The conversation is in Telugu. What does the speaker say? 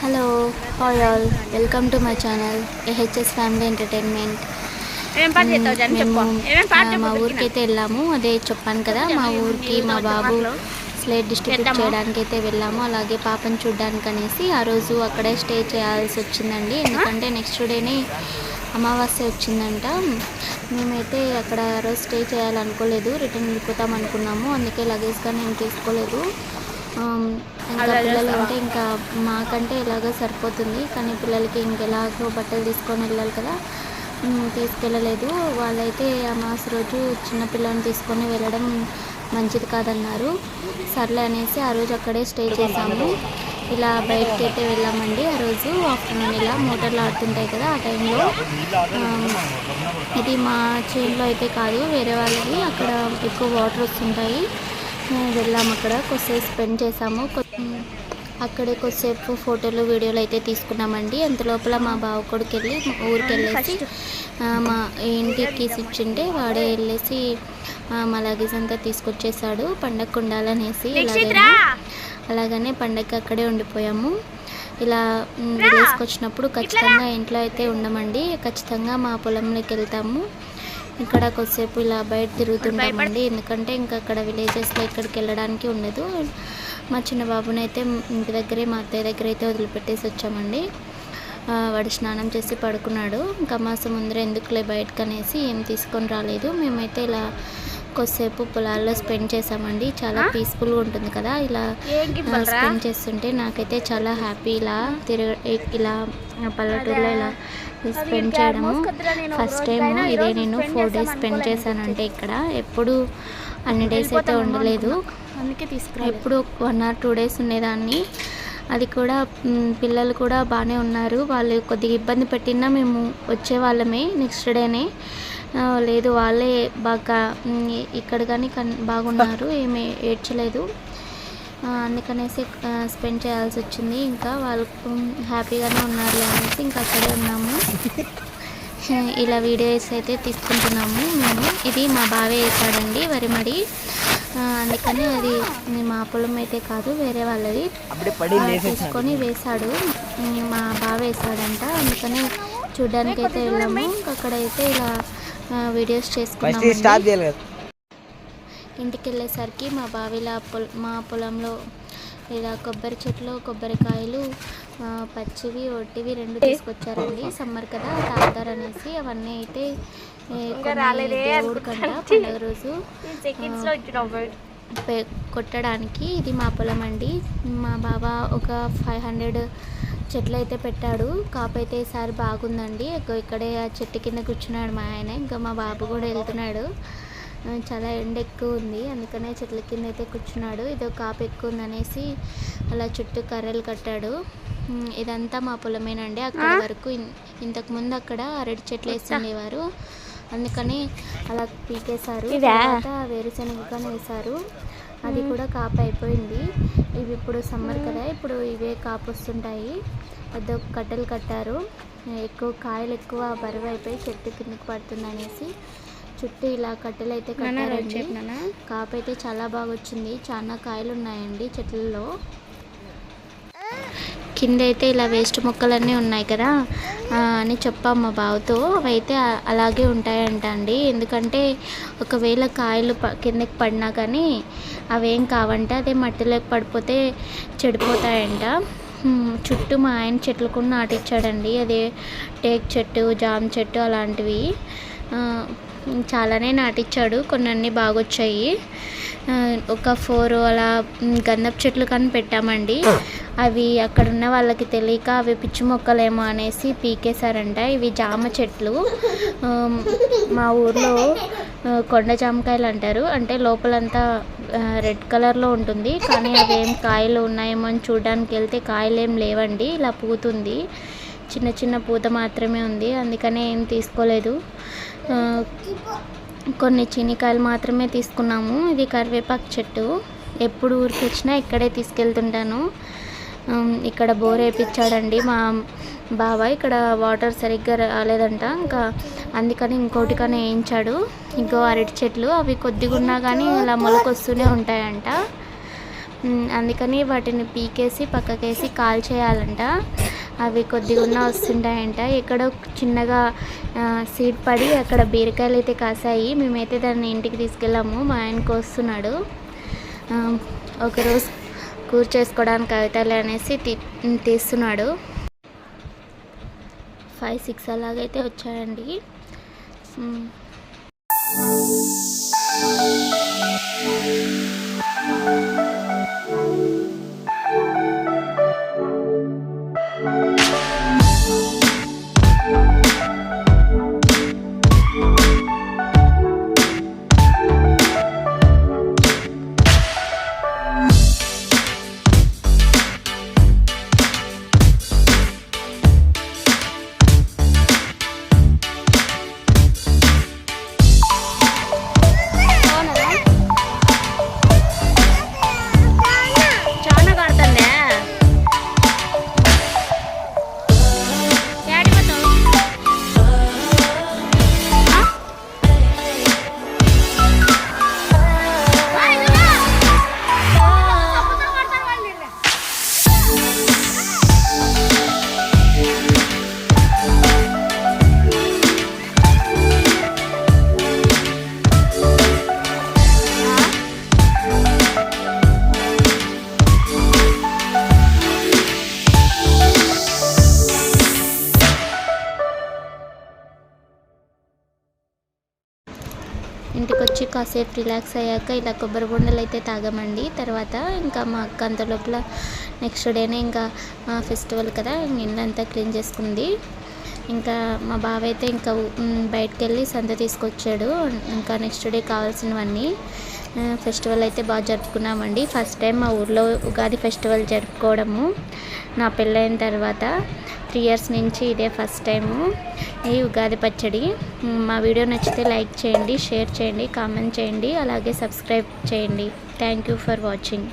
Hello hi all welcome to my channel AHS family entertainment మేము మా ఊరికి అయితే వెళ్ళాము అదే చెప్పాను కదా మా ఊరికి మా బాబు స్లేట్ డిస్ట్రిబ్యూట్? చేయడానికి అయితే వెళ్ళాము అలాగే పాపను చూడడానికి అనేసి ఆ రోజు అక్కడే స్టే చేయాల్సి వచ్చిందండి. ఎందుకంటే నెక్స్ట్ డేనే అమావాస్య వచ్చిందంట. మేమైతే అక్కడ ఆ రోజు స్టే చేయాలనుకోలేదు రిటర్న్ వెళ్ళిపోతాం అనుకున్నాము అందుకే లగేజ్ కానీ ఏం తీసుకోలేదు. ఇంకా పిల్లలు? అంటే ఇంకా మాకంటే ఎలాగో సరిపోతుంది. కానీ పిల్లలకి ఇంకెలాగో బట్టలు తీసుకొని వెళ్ళాలి కదా. తీసుకెళ్ళలేదు. వాళ్ళైతే అమాస రోజు చిన్న పిల్లని తీసుకొని వెళ్ళడం మంచిది కాదన్నారు. సర్లే అనేసి ఆ రోజు అక్కడే స్టే చేసాము. ఇలా బయటకి అయితే వెళ్ళామండి. ఆ రోజు ఆఫ్టర్నూన్ ఇలా మోటార్లు ఆడుతుంటాయి కదా ఆ టైంలో. ఇది మా చేనులో అయితే కాదు. వేరే వాళ్ళది. అక్కడ ఎక్కువ వాటర్ వస్తుంటాయి. వెళ్ళాము అక్కడ. కొద్దిసేపు స్పెండ్ చేసాము అక్కడే కొద్దిసేపు ఫోటోలు వీడియోలు అయితే తీసుకున్నామండి. అంత లోపల మా బావ కొడుకు వెళ్ళి ఊరికి వెళ్ళేసి మా ఇంటికి ఇచ్చింటే వాడే వెళ్ళేసి మా లగేజ్ అంతా తీసుకొచ్చేసాడు. పండగకు ఉండాలనేసి ఇలాగైనా అలాగనే పండగకి అక్కడే ఉండిపోయాము. ఇలా విలేజ్కి వచ్చినప్పుడు ఖచ్చితంగా ఇంట్లో అయితే ఉండమండి. ఖచ్చితంగా మా పొలంలోకి వెళ్తాము. ఇక్కడ కొద్దిసేపు ఇలా బయట తిరుగుతుంటామండి. ఎందుకంటే ఇంకా అక్కడ విలేజెస్లో ఎక్కడికి వెళ్ళడానికి ఉండదు. మా చిన్న బాబుని అయితే ఇంటి దగ్గరే మా అత్తయ్య దగ్గర అయితే వదిలిపెట్టేసి వచ్చామండి. వాడు స్నానం చేసి పడుకున్నాడు. ఇంకా మాసం ముందర ఎందుకులే బయటకు అనేసి ఏం తీసుకొని రాలేదు. మేమైతే ఇలా కొద్దిసేపు పొలాల్లో స్పెండ్ చేసామండి. చాలా పీస్ఫుల్గా ఉంటుంది కదా. ఇలా స్పెండ్ చేస్తుంటే నాకైతే చాలా హ్యాపీ ఇలా తిరగ ఇలా పల్లెటూరులో ఇలా స్పెండ్ చేయడము. ఫస్ట్ టైం ఇదే నేను ఫోర్ డేస్ స్పెండ్ చేశానంటే ఇక్కడ ఎప్పుడు అన్ని డేస్ అయితే ఉండలేదు. అందుకే తీసుకురా ఎప్పుడు వన్ ఆర్ టూ డేస్ ఉండేదాన్ని. అది కూడా పిల్లలు కూడా బాగానే ఉన్నారు. వాళ్ళు కొద్దిగా ఇబ్బంది పెట్టినా మేము వచ్చేవాళ్ళమే నెక్స్ట్ డేనే లేదు వాళ్ళే బాగా ఇక్కడ కానీ కన్ బాగున్నారు. ఏమీ ఏడ్చలేదు. అందుకనేసి స్పెండ్ చేయాల్సి వచ్చింది. ఇంకా వాళ్ళు హ్యాపీగానే ఉన్నారు అనేసి ఇంకా అక్కడే ఉన్నాము. ఇలా వీడియోస్ అయితే తీసుకుంటున్నాము మేము. ఇది మా బావే వేసాడండి వరి మడి. అందుకని అది మా పొలం అయితే కాదు వేరే వాళ్ళది. తీసుకొని వేశాడు. మా బావ వేసాడంట అందుకని చూడ్డానికి అయితే వెళ్ళాము అక్కడైతే ఇలా వీడియోస్ చేసుకున్నాము ఇంటికి వెళ్ళేసరికి మా బావిల పొల మా పొలంలో ఇలా కొబ్బరి చెట్లు కొబ్బరికాయలు పచ్చివి ఒట్టివి రెండు తీసుకొచ్చారండి. సమ్మర్ కదా తాగుతారనేసి అవన్నీ అయితే పండుగ రోజు కొట్టడానికి ఇది మా పొలం అండి. మా బాబా ఒక ఫైవ్ హండ్రెడ్ చెట్లు అయితే పెట్టాడు. కాపు అయితే ఈసారి బాగుందండి. ఇక్కడే ఆ చెట్టు కింద కూర్చున్నాడు మా ఆయన. ఇంకా మా బాబు కూడా వెళ్తున్నాడు. చాలా ఎండ ఎక్కువ ఉంది. అందుకనే చెట్ల కింద అయితే కూర్చున్నాడు. ఇదో కాపు ఎక్కువ ఉందనేసి అలా చుట్టూ కర్రలు కట్టాడు. ఇదంతా మా పొలమేనండి. అక్కడ వరకు ఇంతకు ముందు అక్కడ అరటి చెట్లు వేస్తుండేవారు. అందుకని అలా పీకేశారు? తర్వాత వేరుశనగ కానీ వేశారు. అది కూడా కాపు అయిపోయింది. ఇవి ఇప్పుడు సమ్మర్ కదా ఇప్పుడు ఇవే కాపు వస్తుంటాయి. పెద్ద కట్టెలు కట్టారు. ఎక్కువ కాయలు ఎక్కువ బరువు అయిపోయి చెట్టు కిందకి పడుతుంది అనేసి చుట్టూ ఇలా కట్టెలు అయితే కట్టారండి. కాపు అయితే చాలా బాగా వచ్చింది చాలా కాయలు ఉన్నాయండి చెట్లలో. కింద అయితే ఇలా వేస్ట్ మొక్కలన్నీ ఉన్నాయి కదా అని చెప్పాం మా బావతో. అవి అయితే ఆ- అలాగే ఉంటాయంట అండి. ఎందుకంటే ఒకవేళ కాయలు ప కిందకి పడినా కానీ అవేం కావంట. అదే మట్టిలోకి పడిపోతే చెడిపోతాయంట. చుట్టూ మా ఆయన చెట్లు కూడా నాటించాడండి అదే టేక్ చెట్టు జామ చెట్టు అలాంటివి. చాలానే నాటించాడు కొన్ని అన్నీ బాగొచ్చాయి ఒక ఫోర్ అలా గంధపు చెట్లు కానీ పెట్టామండి. అవి అక్కడ ఉన్న వాళ్ళకి తెలియక అవి పిచ్చి మొక్కలేమో అనేసి పీకేశారంట. ఇవి జామ చెట్లు. మా ఊర్లో కొండ జామకాయలు అంటారు. అంటే లోపలంతా రెడ్ కలర్లో ఉంటుంది. కానీ అవి ఏం కాయలు ఉన్నాయేమో అని చూడడానికి వెళ్తే కాయలు ఏం లేవండి. ఇలా పూతుంది. చిన్న చిన్న పూత మాత్రమే ఉంది. అందుకనే ఏం తీసుకోలేదు. కొన్ని చీనికాయలు మాత్రమే తీసుకున్నాము. ఇది కరివేపాకు చెట్టు. ఎప్పుడు ఊరికి వచ్చినా ఇక్కడే తీసుకెళ్తుంటాను. ఇక్కడ బోర్ వేయించాడండి మా బాబాయ్. ఇక్కడ వాటర్ సరిగ్గా రాలేదంట. ఇంకా అందుకని ఇంకోటి కానీ వేయించాడు. ఇంకో అరటి చెట్లు అవి కొద్దిగా ఉన్నా కానీ అలా మొలకొస్తూనే ఉంటాయంట. అందుకని వాటిని పీకేసి పక్కకేసి కాల్ చేయాలంట అవి కొద్దిగా ఉన్న వస్తుంటాయంట. ఎక్కడో చిన్నగా సీడ్ పడి అక్కడ బీరకాయలు అయితే కాసాయి. మేమైతే దాన్ని ఇంటికి తీసుకెళ్ళాము. మా ఆయన కోస్తున్నాడు ఒకరోజు కూర చేసుకోవడానికి అవుతాలే అనేసి తీ తీస్తున్నాడు. ఫైవ్ సిక్స్ అలాగైతే వచ్చాయండి. ఇంటికి వచ్చి కాసేపు రిలాక్స్ అయ్యాక ఇలా కొబ్బరి బొండలు అయితే తాగామండి. తర్వాత ఇంకా మా అక్క అంత లోపల నెక్స్ట్ డేనే ఇంకా ఫెస్టివల్ కదా ఇంక ఇల్లంతా క్లీన్ చేసుకుంది. ఇంకా మా బావ అయితే ఇంకా బయటకు వెళ్ళి సంత తీసుకొచ్చాడు. ఇంకా నెక్స్ట్ డే కావాల్సినవన్నీ ఫెస్టివల్ అయితే బాగా జరుపుకున్నామండి. ఫస్ట్ టైం మా ఊర్లో ఉగాది ఫెస్టివల్ జరుపుకోవడము. నా పెళ్ళైన తర్వాత త్రీ ఇయర్స్ నుంచి ఇదే ఫస్ట్ టైము. ఈ ఉగాది పచ్చడి? మా వీడియో నచ్చితే లైక్ చేయండి షేర్ చేయండి కామెంట్ చేయండి అలాగే సబ్స్క్రైబ్ చేయండి. Thank you for watching